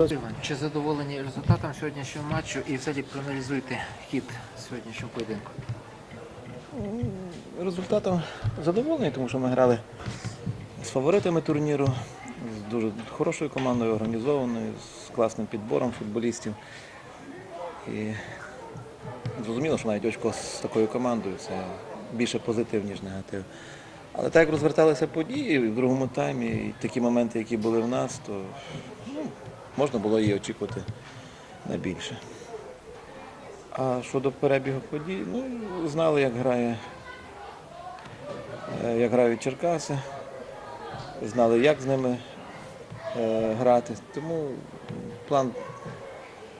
Іван, Чи задоволені результатом сьогоднішнього матчу і взагалі проаналізуйте хід сьогоднішнього поєдинку? Результатом задоволений, тому що ми грали з фаворитами турніру, з дуже хорошою командою, організованою, з класним підбором футболістів. І зрозуміло, що навіть очко з такою командою це більше позитив, ніж негатив. Але так як розверталися події в другому таймі, і такі моменти, які були в нас, то можна було її очікувати на більше. А щодо перебігу подій, ну, знали, як грає е, як грають Черкаси, знали, як з ними е, грати. Тому план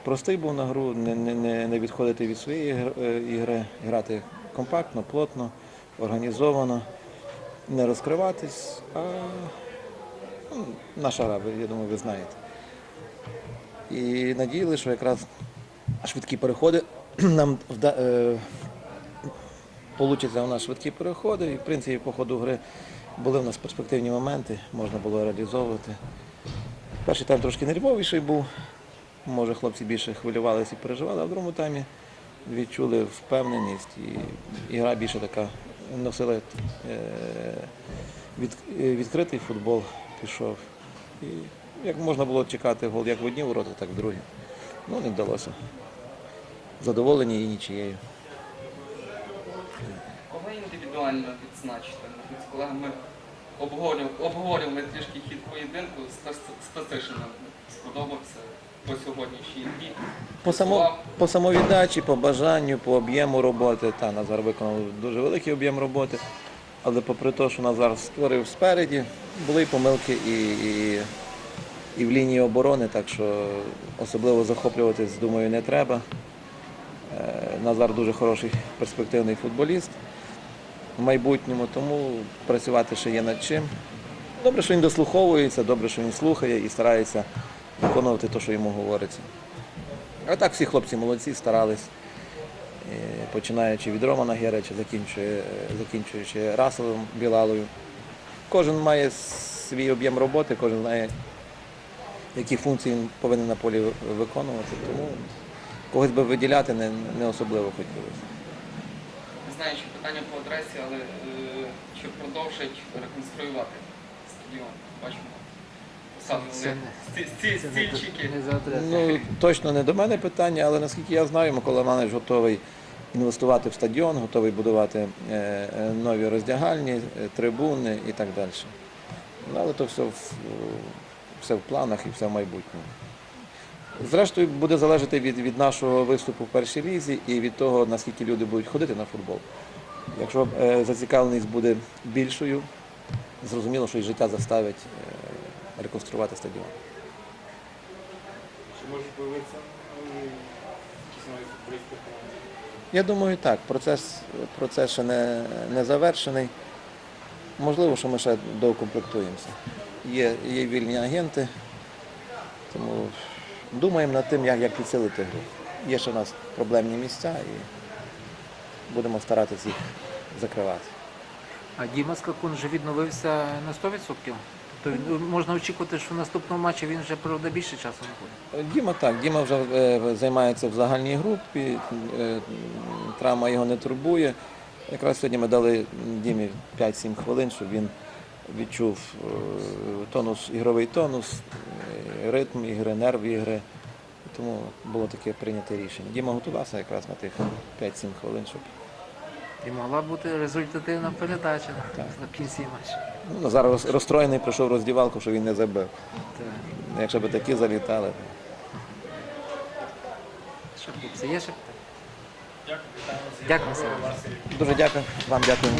простий був на гру, не, не, не, відходити від своєї е, ігри, грати компактно, плотно, організовано, не розкриватись, а ну, наша гра, я думаю, ви знаєте. І надіяли, що якраз швидкі переходи нам вда, е, Получиться у нас швидкі переходи, і в принципі по ходу гри були в нас перспективні моменти, можна було реалізовувати. Перший тайм трошки нервовіший був, може хлопці більше хвилювалися і переживали, а в другому таймі відчули впевненість і, і гра більше така носила е, від, е, відкритий футбол пішов. І як можна було чекати гол як в одні ворота, так і в другі. Ну, не вдалося. Задоволені і нічією. Кого індивідуально відзначити? Ми з колегами обговорювали, обговорювали трішки хід поєдинку. Стасишина сподобався по сьогоднішній дні. По, само, по самовіддачі, по бажанню, по об'єму роботи. Та, Назар виконав дуже великий об'єм роботи. Але попри те, що Назар створив спереді, були помилки і, і, і в лінії оборони, так що особливо захоплюватись, думаю, не треба. Е, Назар дуже хороший перспективний футболіст в майбутньому, тому працювати ще є над чим. Добре, що він дослуховується, добре, що він слухає і старається виконувати те, що йому говориться. А так всі хлопці молодці, старались, Е, починаючи від Романа Герича, закінчує- закінчуючи Расовим Білалою. Кожен має свій об'єм роботи, кожен знає, які функції він повинен на полі виконувати. Тому когось би виділяти не, не особливо хотілося. Не знаю, чи питання по адресі, але е, чи продовжать реконструювати стадіон? Бачимо. Стільчики. Ну, точно не до мене питання, але наскільки я знаю, Микола Іванович готовий інвестувати в стадіон, готовий будувати е, е, нові роздягальні, трибуни і так далі. Ну, але то все в, все в планах і все в майбутньому. Зрештою, буде залежати від, від нашого виступу в першій лізі і від того, наскільки люди будуть ходити на футбол. Якщо е, зацікавленість буде більшою, зрозуміло, що і життя заставить е, реконструювати стадіон. Чи можуть появитися якісь нові футболісти? Я думаю, так. Процес, процес ще не, не завершений. Можливо, що ми ще доукомплектуємося. Є, є вільні агенти, тому думаємо над тим, як, як підсилити гру. Є ще у нас проблемні місця і будемо старатися їх закривати. А Діма Скакун вже відновився на 100%? Тобто можна очікувати, що в наступному матчі він вже правда більше часу не буде. Діма так, Діма вже е, займається в загальній групі, е, травма його не турбує. Якраз сьогодні ми дали Дімі 5-7 хвилин, щоб він відчув е, тонус, ігровий тонус, е, ритм ігри, нерв ігри. Тому було таке прийняте рішення. Діма готувався якраз на тих 5-7 хвилин, щоб І могла бути результативна передача на, Так. на кінці матчу. ну, Назар розстроєний, прийшов роздівалку, що він не забив. Так. Якщо б такі залітали. Що, хлопці, є ще питання? Дякую, Дякую. Дуже дякую, вам дякую.